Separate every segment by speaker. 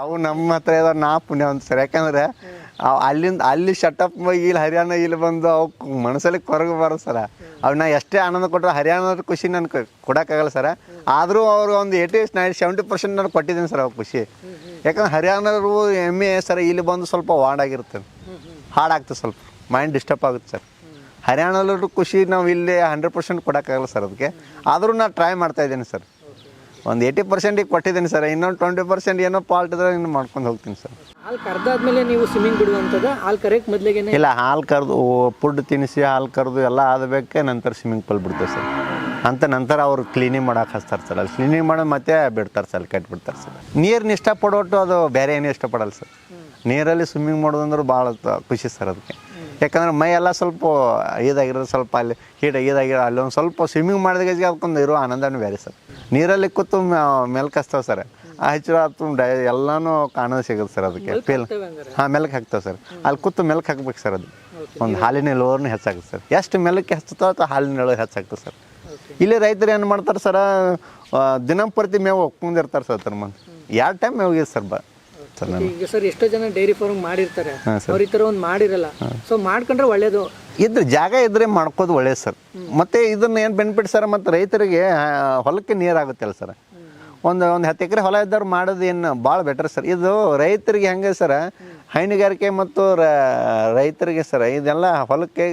Speaker 1: ಅವು ನಮ್ಮ ಹತ್ರ ಇದಾವ, ನಾ ಪುಣ್ಯ ಅಂತ ಸರ್. ಯಾಕಂದ್ರೆ ಅಲ್ಲಿಂದ, ಅಲ್ಲಿ ಶಟಪ್ ಇಲ್ಲಿ ಹರಿಯಾಣ ಇಲ್ಲಿ ಬಂದು ಅವು ಮನಸ್ಸಲ್ಲಿ ಕೊರಗು ಬರೋದು ಸರ. ಅವ್ ನಾ ಎಷ್ಟೇ ಆನಂದ ಕೊಟ್ಟರೆ ಹರಿಯಾಣದ ಖುಷಿ ನಾನು ಕೊಡೋಕ್ಕಾಗಲ್ಲ ಸರ. ಆದರೂ ಅವ್ರು ಒಂದು ಏಯ್ಟಿ ನೈನ್ ಸೆವೆಂಟಿ ಪರ್ಸೆಂಟ್ ನಾನು ಕೊಟ್ಟಿದ್ದೀನಿ ಸರ್ ಅವ್ರು ಖುಷಿ. ಯಾಕಂದ್ರೆ ಹರಿಯಾಣರು ಎಮ್ಮೆ ಸರ್, ಇಲ್ಲಿ ಬಂದು ಸ್ವಲ್ಪ ವಾಡಾಗಿರುತ್ತೆ ಹಾಡಾಗ್ತದೆ ಸ್ವಲ್ಪ ಮೈಂಡ್ ಡಿಸ್ಟರ್ಬ್ ಆಗುತ್ತೆ ಸರ್. ಹರಿಯಾಣದಲ್ಲೂ ಖುಷಿ ನಾವು ಇಲ್ಲಿ ಹಂಡ್ರೆಡ್ ಪರ್ಸೆಂಟ್ ಕೊಡೋಕ್ಕಾಗಲ್ಲ ಸರ್ ಅದಕ್ಕೆ ಆದರೂ ನಾನು ಟ್ರೈ ಮಾಡ್ತಾ ಇದ್ದೀನಿ ಸರ್. ಒಂದು ಏಯ್ಟಿ ಪರ್ಸೆಂಟಿಗೆ ಕೊಟ್ಟಿದ್ದೀನಿ ಸರ್. ಇನ್ನೊಂದು ಟ್ವೆಂಟಿ ಪರ್ಸೆಂಟ್ ಏನೋ ಪಾಲ್ಟ್ ಇದ್ರೆ ಇನ್ನು ಮಾಡ್ಕೊಂಡು ಹೋಗ್ತೀನಿ ಸರ್.
Speaker 2: ಹಾಲು ಕರೆದಾದ್ಮೇಲೆ ನೀವು ಸ್ವಿಮ್ಮಿಂಗ್ ಬಿಡುವಂಥದ್ದು ಹಾಲು ಕರೆಕ್ ಮೊದಲಿಗೆ
Speaker 1: ಇಲ್ಲ ಹಾಲು ಕರೆದು ಫುಡ್ ತಿನ್ನಿಸಿ ಹಾಲು ಕರೆದು ಎಲ್ಲ ಆದಬೇಕೆ ನಂತರ ಸ್ವಿಮ್ಮಿಂಗ್ ಪೂಲ್ ಬಿಡ್ತೇವೆ ಸರ್. ಅಂತ ನಂತರ ಅವ್ರು ಕ್ಲೀನಿಂಗ್ ಮಾಡಕ್ಕೆ ಹಚ್ತಾರೆ ಸರ್. ಅಲ್ಲಿ ಕ್ಲೀನಿಂಗ್ ಮಾಡೋದು ಮತ್ತೆ ಬಿಡ್ತಾರೆ ಸರ್ ಅಲ್ಲಿ ಕಟ್ಬಿಡ್ತಾರೆ ಸರ್. ನೀರನ್ನ ಇಷ್ಟಪಡೋಟ್ಟು ಅದು ಬೇರೆ ಏನೂ ಇಷ್ಟಪಡಲ್ಲ ಸರ್. ನೀರಲ್ಲಿ ಸ್ವಿಮ್ಮಿಂಗ್ ಮಾಡೋದಂದ್ರೆ ಭಾಳ ಖುಷಿ ಸರ್ ಅದಕ್ಕೆ. ಯಾಕಂದ್ರೆ ಮೈ ಎಲ್ಲ ಸ್ವಲ್ಪ ಇದಾಗಿರೋದು ಸ್ವಲ್ಪ ಅಲ್ಲಿ ಹೀಟ್ ಇದಾಗಿರೋ ಅಲ್ಲಿ ಒಂದು ಸ್ವಲ್ಪ ಸ್ವಿಮ್ಮಿಂಗ್ ಮಾಡಿದಾಗ ಅದಕ್ಕೊಂದು ಇರೋ ಆನಂದನೂ ಬೇರೆ ಸರ್. ನೀರಲ್ಲಿ ಕೂತು ಮೆಲ್ಕ್ ಹಚ್ತಾವೆ ಸರ್. ಆ ಹಚ್ಚಿರೋ ಅದು ಡೈ ಎಲ್ಲನೂ ಕಾಣೋದು ಸಿಗುತ್ತೆ ಸರ್ ಅದಕ್ಕೆ. ಫೀಲ್
Speaker 2: ಹಂಗಾರೆ
Speaker 1: ಹಾಂ ಮೆಲ್ಕ್ ಹಾಕ್ತಾವೆ ಸರ್. ಅಲ್ಲಿ ಕೂತು ಮೆಲ್ಕ್ ಹಾಕ್ಬೇಕು ಸರ್ ಅದು. ಒಂದು ಹಾಲಿನ ಇಳುವರಿನೂ ಹೆಚ್ಚಾಗುತ್ತೆ ಸರ್. ಎಷ್ಟು ಮೆಲ್ಕ್ ಹೆಚ್ಚುತ್ತೋ ಅಥವಾ ಹಾಲಿನ ಇಳುವರಿ ಹೆಚ್ಚಾಗ್ತದೆ ಸರ್. ಇಲ್ಲಿ ರೈತರು ಏನು ಮಾಡ್ತಾರೆ ಸರ್ ದಿನಂಪ್ರತಿ ಮೇವು ಒಪ್ಕೊಂಡಿರ್ತಾರೆ ಸರ್ ಅದ್ರ ಮಂದಿ. ಎರಡು ಟೈಮ್ ಮೇವು ಸರ್ ಬಾ ಸರ್ ನಾನು
Speaker 2: ಈಗ ಸರ್ ಎಷ್ಟೋ ಜನ ಡೈರಿ ಫಾರ್ಮ್ ಮಾಡಿರ್ತಾರೆ. ಅವ್ರ ಈ ಥರ ಒಂದು ಮಾಡಿರಲ್ಲ. ಸೊ ಮಾಡ್ಕೊಂಡ್ರೆ ಒಳ್ಳೇದು.
Speaker 1: ಇದ್ರೆ ಜಾಗ ಇದ್ರೆ ಮಾಡ್ಕೋದು ಒಳ್ಳೇದು ಸರ್. ಮತ್ತೆ ಇದನ್ನ ಏನು ಬೆನಿಫಿಟ್ ಸರ್? ಮತ್ತು ರೈತರಿಗೆ ಹೊಲಕ್ಕೆ ನೀರಾಗುತ್ತಲ್ಲ ಸರ್? ಒಂದು ಒಂದು ಹತ್ತು ಎಕರೆ ಹೊಲ ಇದ್ದವ್ರು ಮಾಡೋದು ಏನು ಭಾಳ ಬೆಟರ್ ಸರ್. ಇದು ರೈತರಿಗೆ ಹೆಂಗೆ ಸರ್? ಹೈನುಗಾರಿಕೆ ಮತ್ತು ರೈತರಿಗೆ ಸರ್ ಇದೆಲ್ಲ ಹೊಲಕ್ಕೆ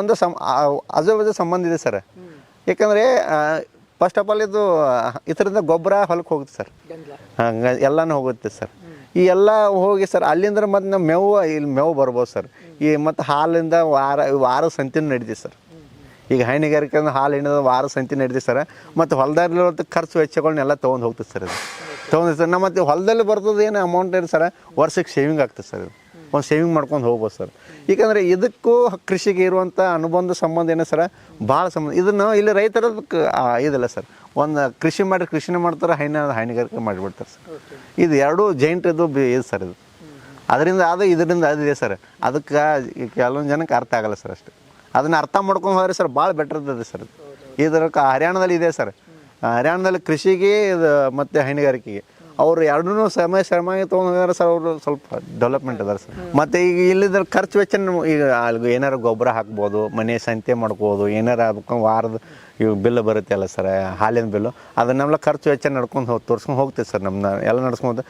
Speaker 1: ಒಂದು ಸಮ್ ಅಜುಬಾಜು ಸಂಬಂಧ ಇದೆ ಸರ್. ಯಾಕಂದರೆ ಫಸ್ಟ್ ಆಫ್ ಆಲ್ ಇದು ಇದರಿಂದ ಗೊಬ್ಬರ ಹೊಲಕ್ಕೆ ಹೋಗುತ್ತೆ ಸರ್. ಹಂಗೆ ಎಲ್ಲನೂ ಹೋಗುತ್ತೆ ಸರ್. ಈ ಎಲ್ಲ ಹೋಗಿ ಸರ್ ಅಲ್ಲಿಂದ ಮತ್ತೆ ನಮ್ಮ ಮೇವು, ಇಲ್ಲಿ ಮೇವು ಬರ್ಬೋದು ಸರ್. ಈ ಮತ್ತು ಹಾಲಿಂದ ವಾರ ವಾರ ಸಂತಿನ ನಡೀತಿ ಸರ್. ಈಗ ಹೈನುಗಾರಿಕೆ ಅಂದ್ರೆ ಹಾಲು ವಾರ ಸಂತಿ ನಡೀತಿ ಸರ್. ಮತ್ತು ಹೊಲದಲ್ಲಿರುವಂಥ ಖರ್ಚು ವೆಚ್ಚಗಳನ್ನೆಲ್ಲ ತೊಗೊಂಡು ಹೋಗ್ತದೆ ಸರ್ ಅದು ತೊಗೊಂಡು ಸರ್ ನಮ್ಮ ಮತ್ತು ಹೊಲದಲ್ಲಿ ಬರ್ತದೆ ಏನು ಅಮೌಂಟ್ ಏನು ಸರ್? ವರ್ಷಕ್ಕೆ ಸೇವಿಂಗ್ ಆಗ್ತದೆ ಸರ್ ಇದು. ಒಂದು ಸೇವಿಂಗ್ ಮಾಡ್ಕೊಂಡು ಹೋಗ್ಬೋದು ಸರ್. ಏಕೆಂದರೆ ಇದಕ್ಕೂ ಕೃಷಿಗೆ ಇರುವಂಥ ಅನುಬಂಧ ಸಂಬಂಧ ಏನು ಸರ್, ಭಾಳ ಸಂಬಂಧ. ಇದನ್ನು ಇಲ್ಲಿ ರೈತರ ಇದಲ್ಲ ಸರ್. ಒಂದು ಕೃಷಿ ಮಾಡಿ ಕೃಷಿನೇ ಮಾಡ್ತಾರೆ, ಹೈನ ಹೈನುಗಾರಿಕೆ ಮಾಡಿಬಿಡ್ತಾರೆ ಸರ್. ಇದು ಎರಡೂ ಜೈಂಟ್ ಇದು ಇದು ಸರ್ ಇದು. ಅದರಿಂದ ಅದು ಇದರಿಂದ ಅದಿದೆ ಸರ್. ಅದಕ್ಕೆ ಕೆಲವೊಂದು ಜನಕ್ಕೆ ಅರ್ಥ ಆಗಲ್ಲ ಸರ್ ಅಷ್ಟೇ. ಅದನ್ನು ಅರ್ಥ ಮಾಡ್ಕೊಂಡು ಹೋದರೆ ಸರ್ ಭಾಳ ಬೆಟರ್ ಇದೆ ಸರ್ ಇದು. ಇದರ ಹರಿಯಾಣದಲ್ಲಿ ಇದೆ ಸರ್. ಹರಿಯಾಣದಲ್ಲಿ ಕೃಷಿಗೆ ಇದು ಮತ್ತು ಹೈನುಗಾರಿಕೆಗೆ. ಅವ್ರು ಎರಡೂ ಸಮಯ ಶ್ರಮ ತೊಗೊಂಡ್ರೆ ಸರ್ ಅವರು ಸ್ವಲ್ಪ ಡೆವಲಪ್ಮೆಂಟ್ ಅದಾರೆ ಸರ್. ಮತ್ತು ಈಗ ಇಲ್ಲಿದ್ರ ಖರ್ಚು ವೆಚ್ಚ ಈಗ ಅಲ್ಲಿ ಏನಾರು ಗೊಬ್ಬರ ಹಾಕ್ಬೋದು ಮನೆ ಸಂತೆ ಮಾಡ್ಬೋದು ಏನಾರು ಅದಕ್ಕೆ ವಾರದ ಇವು ಬಿಲ್ ಬರುತ್ತೆ ಅಲ್ಲ ಸರ್ ಹಾಲಿನ ಬಿಲ್ಲು ಅದನ್ನೆಲ್ಲ ಖರ್ಚು ವೆಚ್ಚ ನಡ್ಕೊಂಡು ಹೋಗಿ ತೋರ್ಸ್ಕೊಂಡು ಹೋಗ್ತೀವಿ ಸರ್ ನಮ್ಮನ್ನ ಎಲ್ಲ ನಡ್ಸ್ಕೊಂಡು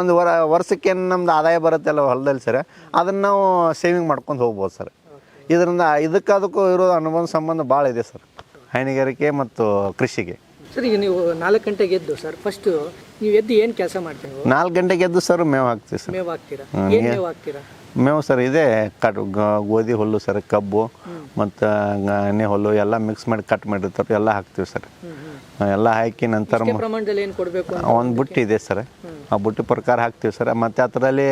Speaker 1: ಒಂದು ವರ ವರ್ಷಕ್ಕೆ ಏನು ನಮ್ದು ಆದಾಯ ಬರುತ್ತೆ ಅಲ್ಲ ಹೊಲದಲ್ಲಿ ಸರ್ ಅದನ್ನು ನಾವು ಸೇವಿಂಗ್ ಮಾಡ್ಕೊಂಡು ಹೋಗ್ಬೋದು ಸರ್. ಇದರಿಂದ ಇದಕ್ಕೆ ಅದಕ್ಕೂ ಇರೋ ಅನುಬಂಧ ಸಂಬಂಧ ಭಾಳ ಇದೆ ಸರ್ ಹೈನುಗಾರಿಕೆ ಮತ್ತು ಕೃಷಿಗೆ.
Speaker 2: ಸರ್ ಈಗ ನೀವು ನಾಲ್ಕು ಗಂಟೆಗೆ ಎದ್ದು ಸರ್ ಫಸ್ಟ್ ನೀವು ಎದ್ದು ಏನು ಕೆಲಸ ಮಾಡ್ತೀವಿ
Speaker 1: ನಾಲ್ಕು ಗಂಟೆಗೆ ಎದ್ದು ಸರ್ ಮೇವು ಹಾಕ್ತೀವಿ ಸರ್.
Speaker 2: ಮೇವು ಹಾಕ್ತೀರಾ? ಏನು ಮೇವು ಹಾಕ್ತೀರಾ?
Speaker 1: ಮೇವು ಸರ್ ಇದೆ ಕಟ್ ಗೋಧಿ ಹುಲ್ಲು ಸರ್ ಕಬ್ಬು ಮತ್ತು ಎಣ್ಣೆ ಹುಲ್ಲು ಎಲ್ಲ ಮಿಕ್ಸ್ ಮಾಡಿ ಕಟ್ ಮಾಡಿರ್ತಾರೆ ಎಲ್ಲ ಹಾಕ್ತೀವಿ ಸರ್. ಎಲ್ಲ ಹಾಕಿ ನಂತರ
Speaker 2: ಎಷ್ಟೇ ಪ್ರಮಾಣದಲ್ಲಿ ಏನು ಕೊಡಬೇಕು
Speaker 1: ಒಂದು ಬುಟ್ಟಿ ಇದೆ ಸರ್. ಆ ಬುಟ್ಟಿ ಪ್ರಕಾರ ಹಾಕ್ತೀವಿ ಸರ್ ಮತ್ತು ಅದರಲ್ಲಿ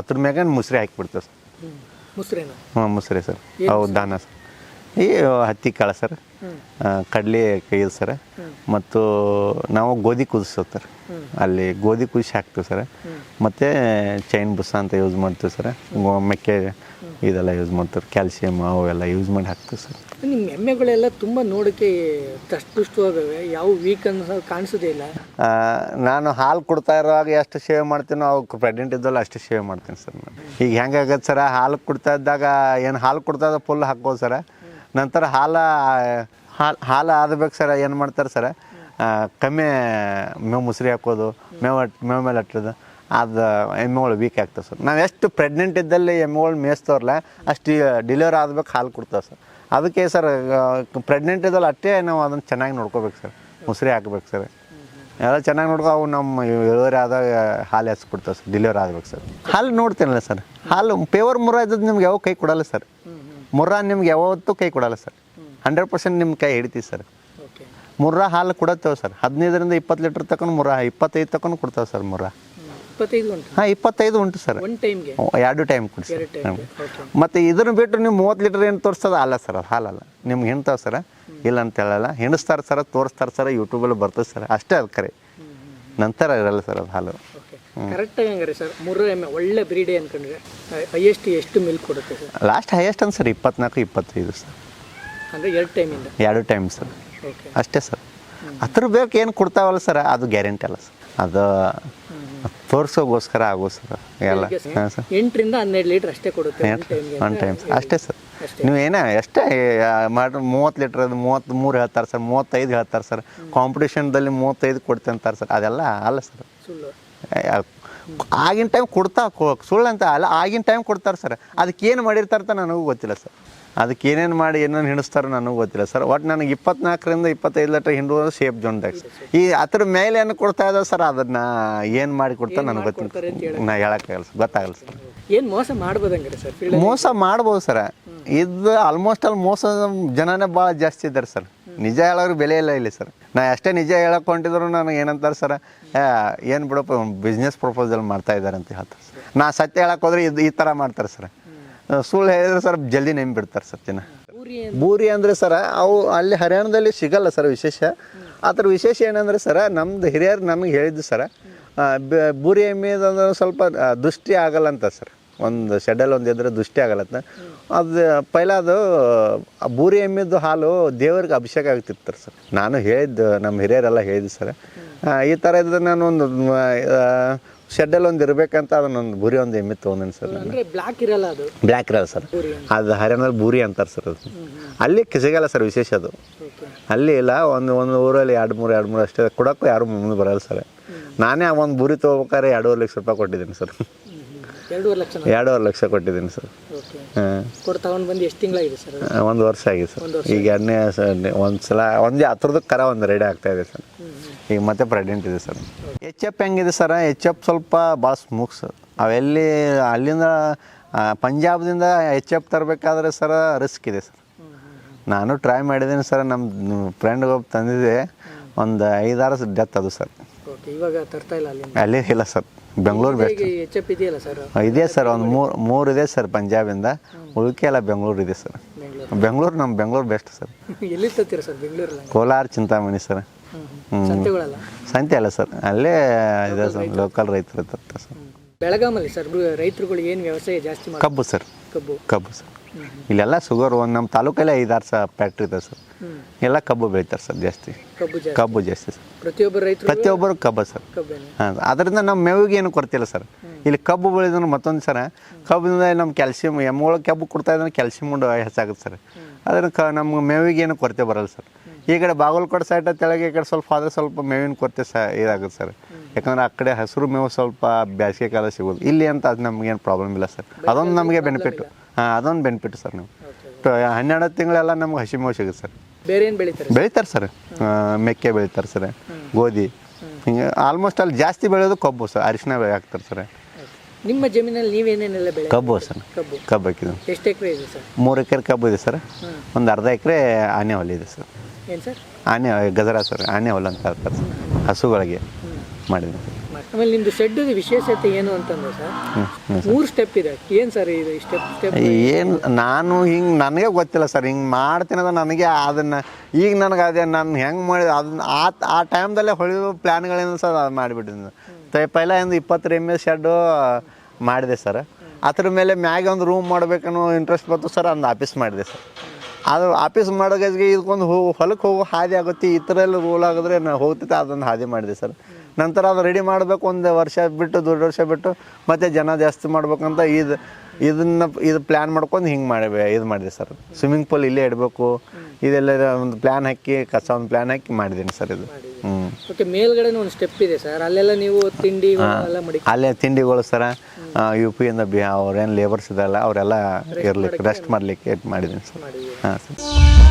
Speaker 1: ಅದ್ರ ಮ್ಯಾಗ ಮುಸ್ರಿ ಹಾಕಿಬಿಡ್ತೀವಿ ಸರ್.
Speaker 2: ಮುಸ್ರಿ
Speaker 1: ಹಾಂ ಮುಸ್ರಿ ಸರ್. ಹೌದು ದಾನ ಸರ್. ಈ ಹತ್ತಿ ಕಾಳು ಸರ್. ಕಡಲೆ ಇದು ಸರ್. ಮತ್ತು ನಾವು ಗೋಧಿ ಕುದಿಸ್ತೇವೆ ಸರ್. ಅಲ್ಲಿ ಗೋಧಿ ಕುದಿಸಿ ಹಾಕ್ತೀವಿ ಸರ್. ಮತ್ತು ಚೈನ್ ಬುಸ ಅಂತ ಯೂಸ್ ಮಾಡ್ತೀವಿ ಸರ್. ಮೆಕ್ಕೆ ಇದೆಲ್ಲ ಯೂಸ್ ಮಾಡ್ತೇವೆ. ಕ್ಯಾಲ್ಸಿಯಮ್ ಅವೆಲ್ಲ ಯೂಸ್ ಮಾಡಿ ಹಾಕ್ತೀವಿ ಸರ್.
Speaker 2: ನಿಮ್ಮ ಎಮ್ಮೆಗಳೆಲ್ಲ ತುಂಬ ನೋಡೋಕ್ಕೆ ತಷ್ಟುಷ್ಟವಾಗವೆ ಯಾವ ವೀಕ್ ಅನ್ನೋ ಕಾಣಿಸೋದೇ ಇಲ್ಲ.
Speaker 1: ನಾನು ಹಾಲು ಕೊಡ್ತಾ ಇರುವಾಗ ಎಷ್ಟು ಸೇವೆ ಮಾಡ್ತೀನೋ ಅವಕ್ಕೆ ಪ್ರೆಗ್ನೆಂಟ್ ಇದ್ದಲ್ಲ ಅಷ್ಟು ಸೇವೆ ಮಾಡ್ತೀನಿ ಸರ್ ನಾನು. ಈಗ ಹೆಂಗಾಗತ್ತೆ ಸರ? ಹಾಲು ಕೊಡ್ತಾ ಇದ್ದಾಗ ಏನು ಹಾಲು ಕೊಡ್ತಾ ಇದ್ದ ಫುಲ್ ಹಾಕ್ಬೋದು ಸರ. ನಂತರ ಹಾಲು ಹಾಲು ಹಾಲು ಆದಬೇಕು ಸರ, ಏನು ಮಾಡ್ತಾರೆ ಸರ? ಕಮ್ಮಿ ಮೇವು ಮುಸ್ರಿ ಹಾಕೋದು, ಮೇವು ಮೇವು ಮೇಲೆ ಹಟ್ಟೋದು ಅದು ಎಮ್ಮೆಗಳು ವೀಕ್ ಆಗ್ತವೆ ಸರ್. ನಾವು ಎಷ್ಟು ಪ್ರೆಗ್ನೆಂಟ್ ಇದ್ದಲ್ಲಿ ಎಮ್ಮೆಗಳು ಮೇಯಿಸ್ತವ್ರಲ್ಲ, ಅಷ್ಟು ಡಿಲಿವರ್ ಆದ್ಬೇಕು, ಹಾಲು ಕೊಡ್ತಾವೆ ಸರ್. ಅದಕ್ಕೆ ಸರ್ ಪ್ರೆಗ್ನೆಂಟ್ ಇದ್ದಲ್ಲಿ ಅಷ್ಟೇ ನಾವು ಅದನ್ನು ಚೆನ್ನಾಗಿ ನೋಡ್ಕೋಬೇಕು ಸರ್. ಮುಸ್ರಿ ಹಾಕ್ಬೇಕು ಸರ್. ಎಲ್ಲ ಚೆನ್ನಾಗಿ ನೋಡ್ಕೊ, ಅವು ನಮ್ಮ ಇಳುವರಿ ಆದಾಗ ಹಾಲು ಹಚ್ಕೊಡ್ತಾವೆ ಸರ್ ಡಿಲಿವರ್ ಆಗ್ಬೇಕು ಸರ್. ಹಾಲು ನೋಡ್ತೀನಲ್ಲ ಸರ್, ಹಾಲು ಪೇವರ್ ಮುರ ಇದ್ದದ್ದು ನಿಮ್ಗೆ ಯಾವ ಕೈ ಕೊಡಲ್ಲ ಸರ್. ಮುರ್ರ ನಿಮ್ಗೆ ಯಾವತ್ತೂ ಕೈ ಕೊಡಲ್ಲ ಸರ್. ಹಂಡ್ರೆಡ್ ಪರ್ಸೆಂಟ್ ನಿಮ್ಮ ಕೈ ಹಿಡಿತೀವಿ ಸರ್. ಮುರ್ರಾ ಹಾಲು ಕೊಡತ್ತೇವೆ ಸರ್. ಹದಿನೈದರಿಂದ ಇಪ್ಪತ್ತು ಲೀಟ್ರ್ ತಕೊಂಡು ಮುರ್ರಾ ಇಪ್ಪತ್ತೈದು ತಕೊಂಡು ಕೊಡ್ತೇವೆ ಸರ್ ಮುರ್ರಾ. ಹಾಂ ಇಪ್ಪತ್ತೈದು ಉಂಟು ಸರ್. ಎರಡು ಟೈಮ್ ಕೊಡಿ ಸರ್ ಮತ್ತು ಇದನ್ನು ಬಿಟ್ಟು ನೀವು ಮೂವತ್ತು ಲೀಟರ್ ಏನು ತೋರಿಸ್ತದ ಅಲ್ಲ ಸರ್ ಅದು ಹಾಲಲ್ಲ. ನಿಮ್ಗೆ ಹಿಂಡ್ತಾವೆ ಸರ್. ಇಲ್ಲ ಅಂತ ಹೇಳಲ್ಲ. ಹಿಂಡಿಸ್ತಾರೆ ಸರ್ ತೋರಿಸ್ತಾರೆ ಸರ್ ಯೂಟ್ಯೂಬಲ್ಲಿ ಬರ್ತದೆ ಸರ್. ಅಷ್ಟೇ ಅದು ಕರೆ ನಂತರ ಇರಲ್ಲ ಸರ್ ಅದು ಹಾಲು.
Speaker 2: ಕರೆಕ್ಟಾಗಿ ಹಂಗಾರೆ ಸರ್ ಮೂರು ಎಮ್ಮೆ ಒಳ್ಳೆ ಬ್ರೀಡೆ ಅನ್ಕೊಂಡ್ರೆ ಹೈಯೆಸ್ಟ್ ಎಷ್ಟು ಮಿಲ್ಕ್ ಕೊಡುತ್ತೆ ಸರ್
Speaker 1: ಲಾಸ್ಟ್ ಹೈಯೆಸ್ಟ್ ಅಂತ ಸರ್ ಇಪ್ಪತ್ನಾಲ್ಕು ಇಪ್ಪತ್ತೈದು ಸರ್
Speaker 2: ಅಂದರೆ ಎರಡು ಟೈಮಿಂದ
Speaker 1: ಎರಡು ಟೈಮ್ ಸರ್
Speaker 2: ಓಕೆ
Speaker 1: ಅಷ್ಟೇ ಸರ್ ಅದ್ರ ಬೇಕು ಏನು ಕೊಡ್ತಾವಲ್ಲ ಸರ್ ಅದು ಗ್ಯಾರಂಟಿ ಅಲ್ಲ ಸರ್ ಅದು ತೋರಿಸೋಗೋಸ್ಕರ ಆಗೋ ಸರ್ ಎಲ್ಲ. ಹಾಂ ಸರ್
Speaker 2: ಎಂಟರಿಂದ ಹನ್ನೆರಡು ಲೀಟರ್ ಅಷ್ಟೇ ಕೊಡುತ್ತೆ ಒನ್
Speaker 1: ಟೈಮ್ ಅಷ್ಟೇ ಸರ್ ನೀವು ಏನೇ ಎಷ್ಟೇ ಮಾಡ್ರಿ ಮೂವತ್ತು ಲೀಟ್ರ್ ಅದು ಮೂವತ್ತು ಮೂರು ಹೇಳ್ತಾರೆ ಸರ್ ಮೂವತ್ತೈದು ಹೇಳ್ತಾರೆ ಸರ್ ಕಾಂಪಿಟೇಷನ್ದಲ್ಲಿ ಮೂವತ್ತೈದು ಕೊಡ್ತೆ ಅಂತಾರೆ ಸರ್ ಅದೆಲ್ಲ ಅಲ್ಲ ಸರ್ ಆಗಿನ ಟೈಮ್ ಕೊಡ್ತಾ ಸುಳ್ಳಂತ ಅಂತ ಅಲ್ಲ ಆಗಿನ ಟೈಮ್ ಕೊಡ್ತಾರೆ ಸರ್ ಅದಕ್ಕೆ ಏನು ಮಾಡಿರ್ತಾರೆ ಅಂತ ನನಗೂ ಗೊತ್ತಿಲ್ಲ ಸರ್ ಅದಕ್ಕೆ ಏನೇನು ಮಾಡಿ ಏನೇನು ಹಿಡಿಸ್ತಾರೋ ನನಗೂ ಗೊತ್ತಿಲ್ಲ ಸರ್ ಒಟ್ಟು ನನಗೆ ಇಪ್ಪತ್ನಾಲ್ಕರಿಂದ ಇಪ್ಪತ್ತೈದು ಲೀಟ್ರ್ ಹಿಂಡುವುದು ಸೇಫ್ ಜೋನ್ದಾಗ ಈ ಅದ್ರ ಮೇಲೆ ಏನು ಕೊಡ್ತಾ ಇದ್ದಾವೆ ಸರ್ ಅದನ್ನ ಏನು ಮಾಡಿ ಕೊಡ್ತಾರೆ ನನಗೆ ಗೊತ್ತಿಲ್ಲ ನಾ ಹೇಳೋಕ್ಕಾಗಲ್ಲ ಸರ್ ಗೊತ್ತಾಗಲ್ಲ ಸರ್
Speaker 2: ಏನು ಮೋಸ ಮಾಡ್ಬೋದಂಗಾರೆ ಸರ್
Speaker 1: ಮೋಸ ಮಾಡ್ಬೋದು ಸರ್ ಇದು ಆಲ್ಮೋಸ್ಟ್ ಅಲ್ಲಿ ಮೋಸ ಜನನೇ ಭಾಳ ಜಾಸ್ತಿ ಇದ್ದಾರೆ ಸರ್ ನಿಜ ಹೇಳೋರು ಬೆಲೆ ಇಲ್ಲ ಇಲ್ಲಿ ಸರ್ ನಾ ಅಷ್ಟೇ ನಿಜ ಹೇಳಕ್ ಹೊಂಟಿದ್ರು ನನಗೆ ಏನಂತಾರೆ ಸರ್ ಏನು ಬಿಡಪ್ಪ ಬಿಸ್ನೆಸ್ ಪ್ರಪೋಸಲ್ ಮಾಡ್ತಾ ಇದ್ದಾರೆ ಅಂತ ಹೇಳ್ತಾರೆ ಸರ್ ನಾ ಸತ್ಯ ಹೇಳಕ್ ಹೋದ್ರೆ ಇದು ಈ ಥರ ಮಾಡ್ತಾರೆ ಸರ್ ಸುಳ್ಳು ಹೇಳಿದ್ರೆ ಸರ್ ಜಲ್ದಿ ನೆಂಬಿಡ್ತಾರೆ ಸರ್ ಜನ. ಬೂರಿ ಅಂದರೆ? ಸರ ಅವು ಅಲ್ಲಿ ಹರಿಯಾಣದಲ್ಲಿ ಸಿಗಲ್ಲ ಸರ್ ವಿಶೇಷ. ಅದ್ರ ವಿಶೇಷ ಏನಂದ್ರೆ ಸರ ನಮ್ದು ಹಿರಿಯರು ನಮ್ಗೆ ಹೇಳಿದ್ದು ಸರ ಬೂರಿ ಎಮ್ಮೆದಂದ್ರೆ ಸ್ವಲ್ಪ ದೃಷ್ಟಿ ಆಗಲ್ಲ ಅಂತ ಸರ್ ಒಂದು ಶೆಡ್ಡಲ್ಲಿ ಒಂದು ಇದ್ರೆ ದುಷ್ಟಿ ಆಗಲತ್ತೆ ಅದು ಪೈಲ ಅದು ಆ ಬೂರಿ ಎಮ್ಮಿದ್ದು ಹಾಲು ದೇವ್ರಿಗೆ ಅಭಿಷೇಕ ಆಗ್ತಿತ್ತು ಸರ್. ನಾನು ಹೇಳಿದ್ದು ನಮ್ಮ ಹಿರಿಯರೆಲ್ಲ ಹೇಳಿದ್ದು ಸರ್. ಈ ಥರ ಇದ್ರೆ ನಾನು ಒಂದು ಶೆಡ್ಡಲ್ಲಿ ಒಂದು ಇರಬೇಕಂತ ಅದನ್ನೊಂದು ಬೂರಿ ಒಂದು ಎಮ್ಮೆ ತೊಗೊಂಡಿನಿ ಸರ್ ನಾನು.
Speaker 2: ಬ್ಲಾಕ್ ಇರಲ್ಲ ಅದು?
Speaker 1: ಬ್ಲ್ಯಾಕ್ ಇರಲ್ಲ ಸರ್. ಅದು ಹರಿಯಾಣದಲ್ಲಿ ಬೂರಿ ಅಂತಾರೆ ಸರ್ ಅದು. ಅಲ್ಲಿ ಸಿಗಲ್ಲ ಸರ್ ವಿಶೇಷ ಅದು. ಅಲ್ಲಿ ಇಲ್ಲ ಒಂದು ಒಂದು ಊರಲ್ಲಿ ಎರಡು ಮೂರು ಎರಡು ಮೂರು ಅಷ್ಟೇ ಕೊಡೋಕ್ಕೂ ಯಾರು ಮುಂದೆ ಬರಲ್ಲ ಸರ್. ನಾನೇ ಒಂದು ಬೂರಿ ತೊಗೋಬೇಕಾದ್ರೆ ಎರಡೂವರೆ ಲಕ್ಷ ರೂಪಾಯಿ ಕೊಟ್ಟಿದ್ದೀನಿ ಸರ್.
Speaker 2: ಎರಡೂವರೆ ಲಕ್ಷ
Speaker 1: ಎರಡೂವರೆ ಲಕ್ಷ ಕೊಟ್ಟಿದ್ದೀನಿ ಸರ್.
Speaker 2: ಓಕೆ.
Speaker 1: ಹಾಂ.
Speaker 2: ಕೊಟ್ಟು ತಗೊಂಡು ಬಂದು ಎಷ್ಟು ತಿಂಗಳಾಗಿದೆ ಸರ್
Speaker 1: ಒಂದು ವರ್ಷ ಆಗಿದೆ ಸರ್. ಈಗ ಎರಡನೇ ಒಂದು ಸಲ ಒಂದು ಹತ್ರದ್ದು ಕರ ಒಂದು ರೆಡಿ ಆಗ್ತಾ ಇದೆ ಸರ್. ಈಗ ಮತ್ತೆ ಪ್ರೆಗ್ನೆಂಟ್ ಇದೆ ಸರ್. ಎಚ್ ಎಫ್ ಹೆಂಗಿದೆ ಸರ್? ಎಚ್ ಎಫ್ ಸ್ವಲ್ಪ ಭಾಳ ಸ್ಮೂಕ್ ಸರ್. ಅವೆಲ್ಲಿ ಅಲ್ಲಿಂದ ಪಂಜಾಬ್ದಿಂದ ಎಚ್ ಎಫ್ ತರಬೇಕಾದ್ರೆ ಸರ್ ರಿಸ್ಕ್ ಇದೆ ಸರ್. ನಾನು ಟ್ರೈ ಮಾಡಿದ್ದೀನಿ ಸರ್. ನಮ್ಮ ಫ್ರೆಂಡ್ಗೆ ಹೋಗಿ ತಂದಿದ್ದೆ. ಒಂದು ಐದಾರು ಡೆತ್ ಅದು ಸರ್.
Speaker 2: ಇವಾಗ ತರ್ತಾ ಇಲ್ಲ
Speaker 1: ಅಲ್ಲಿ ಇಲ್ಲ ಸರ್. ಬೆಂಗಳೂರು ಬೆಸ್ಟ್.
Speaker 2: ಈಗ ಎಚ್ ಎಫ್ ಇದೆಯಲ್ಲ ಸರ್
Speaker 1: ಇದೆ ಸರ್ ಒಂದು ಮೂರು ಮೂರು ಇದೆ ಸರ್ ಪಂಜಾಬಿಂದ. ಉಳ್ಕೆ ಎಲ್ಲ ಬೆಂಗಳೂರು ಇದೆ ಸರ್
Speaker 2: ಬೆಂಗಳೂರು.
Speaker 1: ನಮ್ಮ ಬೆಂಗಳೂರು ಬೆಸ್ಟ್ ಸರ್
Speaker 2: ಎಲ್ಲಿ ಸರ್ ಬೆಂಗಳೂರಲ್ಲಿ
Speaker 1: ಕೋಲಾರ ಚಿಂತಾಮಣಿ ಸರ್
Speaker 2: ಸಂತೆಗಳಲ್ಲ?
Speaker 1: ಸಂತೆ ಅಲ್ಲ ಸರ್ ಅಲ್ಲೇ ಇದೆ ಸರ್ ಲೋಕಲ್ ರೈತರು ಸರ್
Speaker 2: ಬೆಳಗಾಮಲ್ಲಿ ಸರ್ ರೈತರುಗಳು ಏನು ವ್ಯವಸಾಯ ಜಾಸ್ತಿ
Speaker 1: ಕಬ್ಬು ಸರ್
Speaker 2: ಕಬ್ಬು.
Speaker 1: ಕಬ್ಬು ಸರ್ ಇಲ್ಲೆಲ್ಲ ಶುಗರ್ ಒಂದು ನಮ್ಮ ತಾಲೂಕಲ್ಲೇ ಐದಾರು ಸಹ ಫ್ಯಾಕ್ಟ್ರಿ ಇದೆ ಸರ್. ಎಲ್ಲ ಕಬ್ಬು ಬೆಳಿತಾರೆ ಸರ್ ಜಾಸ್ತಿ.
Speaker 2: ಕಬ್ಬು ಜಾಸ್ತಿ.
Speaker 1: ಸರ್.
Speaker 2: ಪ್ರತಿಯೊಬ್ಬ ರೈತರು
Speaker 1: ಪ್ರತಿಯೊಬ್ಬರು ಕಬ್ಬು ಸರ್. ಹಾಂ ಅದರಿಂದ ನಮ್ಮ ಮೇವಿಗೆ ಏನು ಕೊಡ್ತಿಲ್ಲ ಸರ್. ಇಲ್ಲಿ ಕಬ್ಬು ಬೆಳೆದ್ರು ಮತ್ತೊಂದು ಸರ ಕಬ್ಬಿನಿಂದ ನಮ್ಮ ಕ್ಯಾಲ್ಸಿಯಂ ಎಮ್ಮೊಳಗೆ ಕಬ್ಬು ಕೊಡ್ತಾ ಇದ್ರೆ ಕ್ಯಾಲ್ಸಿಯಂ ಉಂಡು ಹೆಚ್ಚಾಗುತ್ತೆ ಸರ್. ಅದನ್ನು ಕ ನಮ್ಮ ಮೇವಿಗೆ ಏನು ಕೊರತೆ ಬರಲ್ಲ ಸರ್. ಈ ಕಡೆ ಬಾಗಲಕೋಟೆ ಸೈಡ್ ತೆಳಗೆ ಈ ಕಡೆ ಸ್ವಲ್ಪ ಆದರೆ ಸ್ವಲ್ಪ ಮೇವಿನ ಕೊರತೆ ಸಹ ಇದಾಗುತ್ತೆ ಸರ್. ಯಾಕಂದ್ರೆ ಆ ಕಡೆ ಹಸಿರು ಮೇವು ಸ್ವಲ್ಪ ಬೇಸಿಗೆ ಕಾಲ ಸಿಗೋದು. ಇಲ್ಲಿ ಅಂತ ಅದು ನಮಗೇನು ಪ್ರಾಬ್ಲಮ್ ಇಲ್ಲ ಸರ್. ಅದೊಂದು ನಮಗೆ ಬೆನಿಫಿಟ್ ಹಾಂ ಅದೊಂದು ಬೆನಿಫಿಟ್ ಸರ್ ನೀವು ಟ- ಹನ್ನೆರಡು ತಿಂಗಳೆಲ್ಲ ನಮ್ಗೆ ಹಸಿ ಮೇವು ಸಿಗುತ್ತೆ ಸರ್.
Speaker 2: ಬೆಳಿತಾರೆ
Speaker 1: ಸರ್? ಮೆಕ್ಕೆ ಬೆಳಿತಾರೆ ಸರ್. ಗೋಧಿ. ಹಿಂಗೆ ಆಲ್ಮೋಸ್ಟ್ ಅಲ್ಲಿ ಜಾಸ್ತಿ ಬೆಳೆಯೋದು ಕಬ್ಬು ಸರ್. ಅರಿಶಿನ ಬೆಳೆ ಹಾಕ್ತಾರೆ ಸರ್.
Speaker 2: ನಿಮ್ಮ ಜಮೀನಲ್ಲಿ ನೀವೇನೇನೆಲ್ಲ ಬೆಳೆ
Speaker 1: ಕಬ್ಬು ಸರ್.
Speaker 2: ಕಬ್ಬು.
Speaker 1: ಕಬ್ಬು ಹಾಕಿದ್ದು
Speaker 2: ಎಷ್ಟು ಎಕರೆ ಇದೆ ಸರ್?
Speaker 1: ಮೂರು ಎಕರೆ ಕಬ್ಬು ಇದೆ ಸರ್. ಒಂದು ಅರ್ಧ ಎಕರೆ ಆನೆ ಹೊಲ ಇದೆ ಸರ್.
Speaker 2: ಏನು ಸರ್?
Speaker 1: ಆನೆ ಗಜರ ಸರ್ ಆನೆ ಹೊಲ ಅಂತ ಹೇಳ್ತಾರೆ ಸರ್. ಹಸುಗಳಿಗೆ ಮಾಡಿದೆ
Speaker 2: ಆಮೇಲೆ ನಿಮ್ದು ಶೆಡ್ ವಿಶೇಷತೆ ಏನು ಅಂತಂದ್ರೆ ಸರ್? ಮೂರು ಸ್ಟೆಪ್ ಇದೆ. ಏನು ಸರ್ ಇದು ಸ್ಟೆಪ್ ಸ್ಟೆಪ್
Speaker 1: ಏನು ನಾನು ಹಿಂಗೆ ನನಗೆ ಗೊತ್ತಿಲ್ಲ ಸರ್. ಹಿಂಗೆ ಮಾಡ್ತೀನದ ನನಗೆ ಅದನ್ನು ಈಗ ನನಗೆ ಅದೇ ನಾನು ಹೆಂಗೆ ಮಾಡಿ ಅದನ್ನ ಆ ಆ ಟೈಮ್ದಲ್ಲೇ ಹೊಳೆಯುವ ಪ್ಲ್ಯಾನ್ಗಳಿಂದ ಸರ್ ಅದು ಮಾಡಿಬಿಟ್ಟಿದ್ದೆ ತೈ ಪೈಲ ಒಂದು ಇಪ್ಪತ್ತು ಎಂ ಎಸ್ ಶೆಡ್ಡು ಮಾಡಿದೆ ಸರ್. ಅದ್ರ ಮೇಲೆ ಮ್ಯಾಗೆ ಒಂದು ರೂಮ್ ಮಾಡಬೇಕನ್ನೋ ಇಂಟ್ರೆಸ್ಟ್ ಬಂತು ಸರ್ ಒಂದು ಆಫೀಸ್ ಮಾಡಿದೆ ಸರ್. ಅದು ಆಫೀಸ್ ಮಾಡೋಕೆ ಇದಕ್ಕೊಂದು ಹೋಗು ಹೊಲಕ್ಕೆ ಹೋಗೋ ಹಾದಿ ಆಗುತ್ತೆ ಈ ಥರ ಎಲ್ಲ ರೂಲ್ ಆಗಿದ್ರೆ ನಾನು ಹೋಗ್ತಿದ್ದೆ ಅದೊಂದು ಹಾದಿ ಮಾಡಿದೆ ಸರ್. ನಂತರ ಅದು ರೆಡಿ ಮಾಡಬೇಕು ಒಂದು ವರ್ಷ ಬಿಟ್ಟು ದೊಡ್ಡ ವರ್ಷ ಬಿಟ್ಟು ಮತ್ತೆ ಜನ ಜಾಸ್ತಿ ಮಾಡ್ಬೇಕಂತ ಇದು ಇದನ್ನ ಇದು ಪ್ಲ್ಯಾನ್ ಮಾಡ್ಕೊಂಡು ಹಿಂಗೆ ಮಾಡಿ ಇದು ಮಾಡಿದೆ ಸರ್. ಸ್ವಿಮ್ಮಿಂಗ್ ಪೂಲ್ ಇಲ್ಲೇ ಇಡಬೇಕು ಇದೆಲ್ಲ ಒಂದು ಪ್ಲ್ಯಾನ್ ಹಾಕಿ ಕಸ ಒಂದು ಪ್ಲ್ಯಾನ್ ಹಾಕಿ ಮಾಡಿದ್ದೀನಿ ಸರ್ ಇದು. ಹ್ಞೂ
Speaker 2: ಮೇಲ್ಗಡೆ ಒಂದು ಸ್ಟೆಪ್ ಇದೆ ಸರ್. ಅಲ್ಲೆಲ್ಲ ನೀವು ತಿಂಡಿ
Speaker 1: ಅಲ್ಲೇ ತಿಂಡಿಗಳು ಸರ. ಯು ಪಿ ಇಂದ ಬಿ ಅವ್ರೇನು ಲೇಬರ್ಸ್ ಇದಲ್ಲ ಅವರೆಲ್ಲ ಇರಲಿಕ್ಕೆ ರೆಸ್ಟ್ ಮಾಡಲಿಕ್ಕೆ ಮಾಡಿದ್ದೀನಿ ಸರ್. ಹಾಂ ಸರ್.